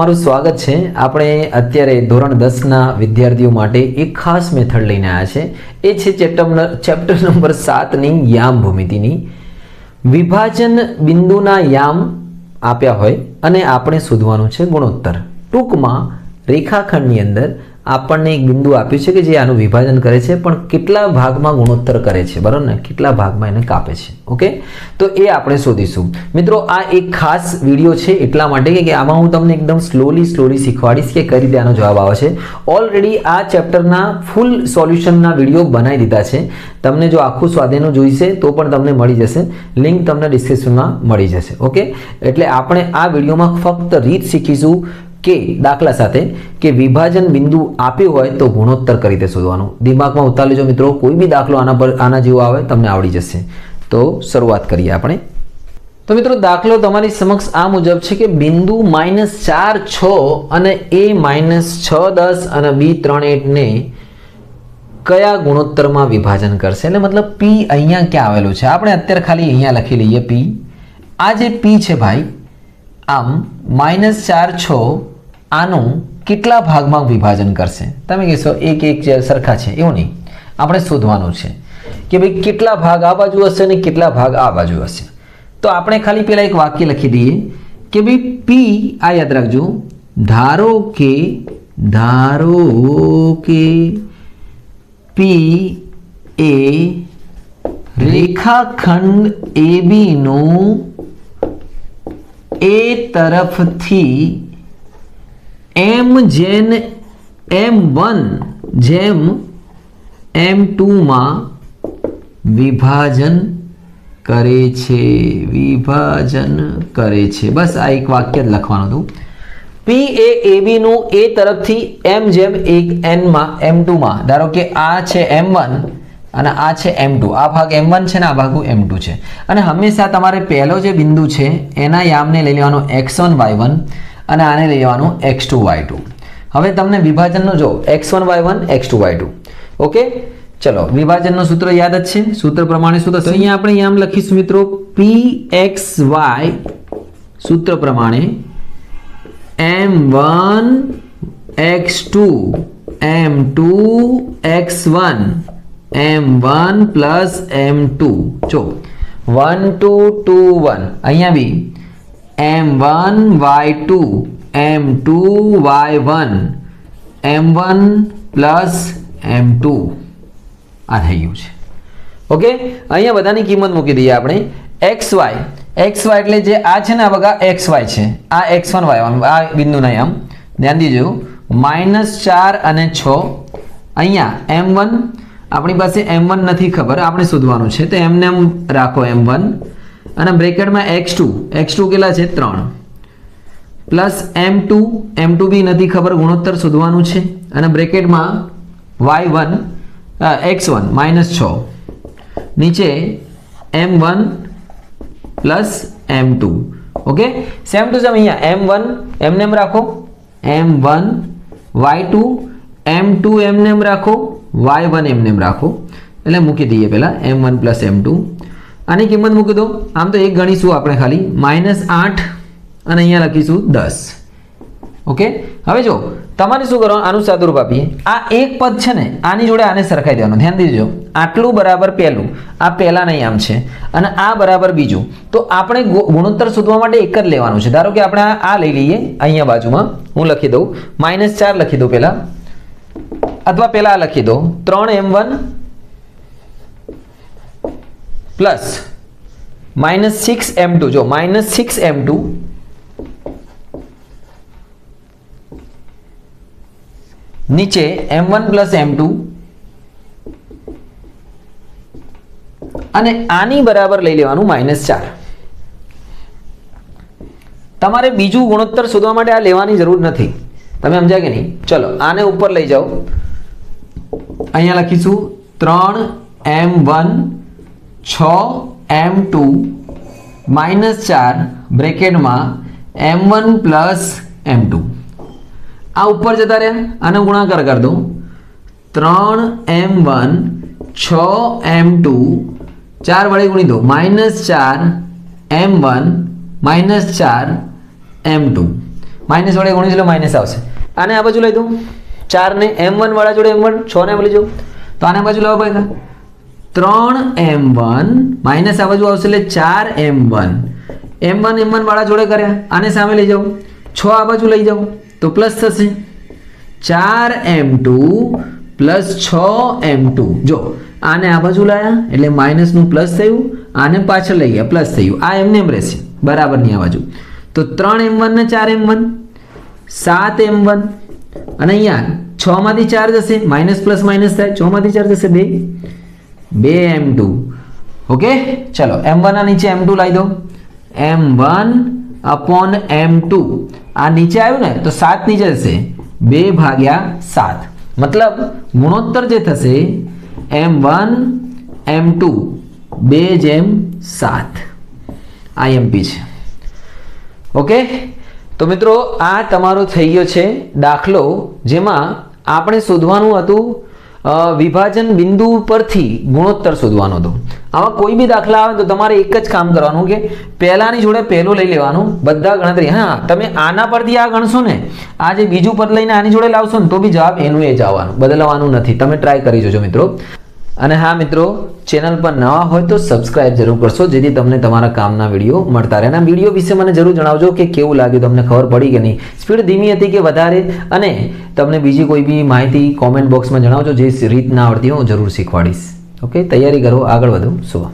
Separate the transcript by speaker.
Speaker 1: તમારું સ્વાગત છે. આપણે અત્યારે ધોરણ દસના વિદ્યાર્થીઓ માટે એક ખાસ મેથડ લઈને આવ્યા છે. એ છે ચેપ્ટર ચેપ્ટર નંબર સાતની યામ ભૂમિતિની. વિભાજન બિંદુના યામ આપ્યા હોય અને આપણે શોધવાનું છે ગુણોત્તર. ટૂંકમાં રેખાખંડની અંદર આપણને એક બિંદુ આપ્યું છે કે જે આનું વિભાજન કરે છે, પણ કેટલા ભાગમાં ગુણોત્તર કરે છે? બરાબર ને? કેટલા ભાગમાં એને કાપે છે? ઓકે? તો એ આપણે શોધીશું. મિત્રો, આ એક ખાસ વીડિયો છે એટલા માટે કે આમાં હું તમને એકદમ સ્લોલી સ્લોલી શીખવાડીશ કે કઈ રીતે આનો જવાબ આવે છે. ઓલરેડી આ ચેપ્ટરના ફૂલ સોલ્યુશનના વીડિયો બનાવી દીધા છે. તમને જો આખું સ્વાધ્યાયનું જોઈશે, તો પણ તમને મળી જશે. લિંક તમને ડિસ્ક્રિપ્શનમાં મળી જશે. ઓકે? એટલે આપણે આ વિડીયોમાં ફક્ત રીત શીખીશું. કે દાખલા સાથે કે વિભાજન બિંદુ આપ્યું હોય તો ગુણોત્તર કઈ રીતે શોધવાનું. દિમાગમાં ઉતારી લેજો મિત્રો, કોઈ બી દાખલો આના પર, આના જેવો આવે, તમને આવડી જશે. તો શરૂઆત કરીએ આપણે. તો મિત્રો, દાખલો તમારી સમક્ષ આ મુજબ છે કે બિંદુ માઇનસ ચાર, છ અને એ માઇનસ છ, દસ અને બી ત્રણ એટને કયા ગુણોત્તરમાં વિભાજન કરશે? એટલે મતલબ પી અહીંયા ક્યાં આવેલું છે? આપણે અત્યારે ખાલી અહીંયા લખી લઈએ પી આ જે પી છે ભાઈ, આમ માઇનસ ચાર, છ આનું કેટલા ભાગમાં વિભાજન કરશે? તમે કહેશો, એક એક સરખા છે, એવું નહીં. આપણે શોધવાનું છે કે ભાઈ કેટલા ભાગ આ બાજુ હશે અને કેટલા ભાગ આ બાજુ હશે. તો આપણે ખાલી પેલા એક વાક્ય લખી દઈએ કે ભાઈ પી આ યાદ રાખજો, ધારો કે ધારો કે પી એ રેખાખંડ એબીનું એ તરફથી એમ જેન, એમ વન, જેમ એમ ટુમાં વિભાજન કરે છે, વિભાજન કરે છે. બસ આ એક વાક્ય જ લખવાનું હતું. પી એ એબીનું એ તરફથી એમ જેમ એક એનમાં એમ ટુમાં ધારો કે આ છે એમ વન અને આ છે એમ ટુ આ ભાગ એમ વન છે ને આ ભાગ એમ ટુ છે. અને હંમેશા તમારે પહેલો જે બિંદુ છે, એના યામને લઈ લેવાનો એક્સ વન વાય વન અને આને લઈ લેવાનું એક્સ ટુ વાય ટુ હવે તમને વિભાજનનો જો X one Y one X two Y two okay ચલો, વિભાજનનું સૂત્ર યાદ જ છે? સૂત્ર પ્રમાણે શું થશે? અહીંયા આપણે આમ લખીશું મિત્રો પી એક્સ વાય સૂત્ર પ્રમાણે M one X two M two X one M one plus M two જો વન ટુ ટુ વન અહીંયા B M one Y two M two Y one M one plus M two આ થઈ ગયું છે. Okay અહીંયા બધાની કિંમત મૂકી દઈએ આપણે. એક્સ વાય એક્સ વાય એટલે જે આ છે ને, આ બગા એક્સ વાય છે. આ એક્સ વન વાય આ બિંદુ નહીં આમ ધ્યાન દીજો. માઇનસ ચાર અને છ. અહીંયા એમ વન આપણી પાસે એમ વન નથી ખબર, આપણે શોધવાનું છે. તો એમને એમ રાખો એમ વન અને બ્રેકેટમાં એક્સ ટુ એક્સ ટુ કેટલા છે? ત્રણ. Plus M two M two B નથી ખબર, ગુણોત્તર શોધવાનું છે. અને બ્રેકેટમાં Y one X one minus છ. નીચે M one plus M two okay same to same અહીંયા. એમ વન એમને એમ રાખો. M one Y two M two એમને એમ રાખો. વાય વન એમને એમ રાખો. એટલે મૂકી દઈએ પહેલાં M one plus M two આની કિંમત મૂકી દો આમ તો એક ગણીશું આપણે ખાલી. માઇનસ આઠ અને અહીંયા લખીશું દસ. ઓકે? હવે જો, તમારે શું કરવાનું? આનું સાદુરૂપ આપીએ. આ એક પદ છે ને, આની જોડે આને સરખાઈ દેવાનું. ધ્યાન દીજો. આટલું બરાબર પહેલું. આ પહેલા નહીં આમ છે. અને આ બરાબર બીજું. તો આપણે ગુણોત્તર શોધવા માટે એક જ લેવાનું છે. ધારો કે આપણે આ લઈ લઈએ, અહીંયા બાજુમાં. હું લખી દઉં. માઇનસ ચાર લખી દઉં પહેલા. અથવા પહેલા આ લખી દો. ત્રણ M one plus minus six M two જો માઇનસ સિક્સ એમ ટુ નીચે M one plus M two અને આની બરાબર લઈ લેવાનું માઇનસ ચાર. તમારે બીજું ગુણોત્તર શોધવા માટે આ લેવાની જરૂર નથી. તમે સમજ્યા કે નહીં? ચલો, આને ઉપર લઈ જાઓ. અહીંયા લખીશું ત્રણ એમ વન છ એમ ટુ માઇનસ ચાર બ્રેકેટમાં M one plus M two. આ ઉપર જતા રહ્યા આનો ગુણાકાર કરી દઉં. ત્રણ એમ વન, છ એમ ટુ, ચાર વડે ગુણી દો માઇનસ ચાર એમ વન, માઇનસ ચાર એમ ટુ. માઇનસ વડે ગુણી લો માઇનસ આવશે. આને આ બાજુ લઈ દઉં. ચારને એમ વન વાળા જોડે એમ વન છને લઈ જાઉં. તો આને બાજુ લાવો ભાઈ. ત્રણ એમ વન. માઇનસ આ બાજુ આવશે એટલે ચાર M one. M one M one વાળા જોડે કર્યા. આને સામે લઈ જાઓ. છ આ બાજુ લઈ જાઓ. તો પ્લસ થશે. ચાર એમ ટુ પ્લસ છ એમ ટુ. જો, આને આ બાજુ લાયા, એટલે માઇનસનું પ્લસ થયું. આને પાછળ લઈ ગયા. પ્લસ થયું. આ એમને એમ રહેશે. બરાબરની આ બાજુ. તો ત્રણ એમ વન ને ચાર એમ વન. સાત એમ વન. અને અહીંયા છ માંથી ચાર જશે. માઇનસ પ્લસ માઇનસ થાય. છ માંથી ચાર જશે બે. બે એમ ટુ ઓકે ચલો એમ વન આ નીચે એમ ટુ લાવી દો M one upon M two આ નીચે આવ્યું ને, તો સાત નીચે જશે. બે ભાગ્યા સાત. મતલબ, ગુણોત્તર જે થશે એમ વન એમ ટુ બે જેમ સાત. આઈએમપી છે. ઓકે તો મિત્રો, આ તમારો થઈ ગયો છે દાખલો, જેમાં આપણે શોધવાનું હતું વિભાજન બિંદુ પરથી ગુણોત્તર શોધવાનો હતો. આમાં કોઈ બી દાખલા આવે તો તમારે એક જ કામ કરવાનું કે પહેલાની જોડે પહેલું લઈ લેવાનું, બધા ગણતરી. હા, તમે આના પરથી આ ગણશો ને, આ જે બીજું પદ લઈને આની જોડે લાવશો ને, તો બી જવાબ એનું એ જ આવવાનું. બદલવાનું નથી. તમે ટ્રાય કરી જોજો મિત્રો. અને હા મિત્રો ચેનલ પર નવા હોય તો સબસ્ક્રાઇબ જરૂર કરશો, જેથી તમને તમારા કામના વીડિયો મળતા રહે. અને વીડિયો વિશે મને જરૂર જણાવજો કે કેવું લાગ્યું, તમને ખબર પડી કે નહીં. સ્પીડ ધીમી હતી કે વધારે? અને તમને બીજી કોઈ બી માહિતી કોમેન્ટ બોક્સમાં જણાવજો, જે રીત ના આવડતી હું જરૂર શીખવાડીશ. ઓકે તૈયારી કરો, આગળ વધો. શુભમ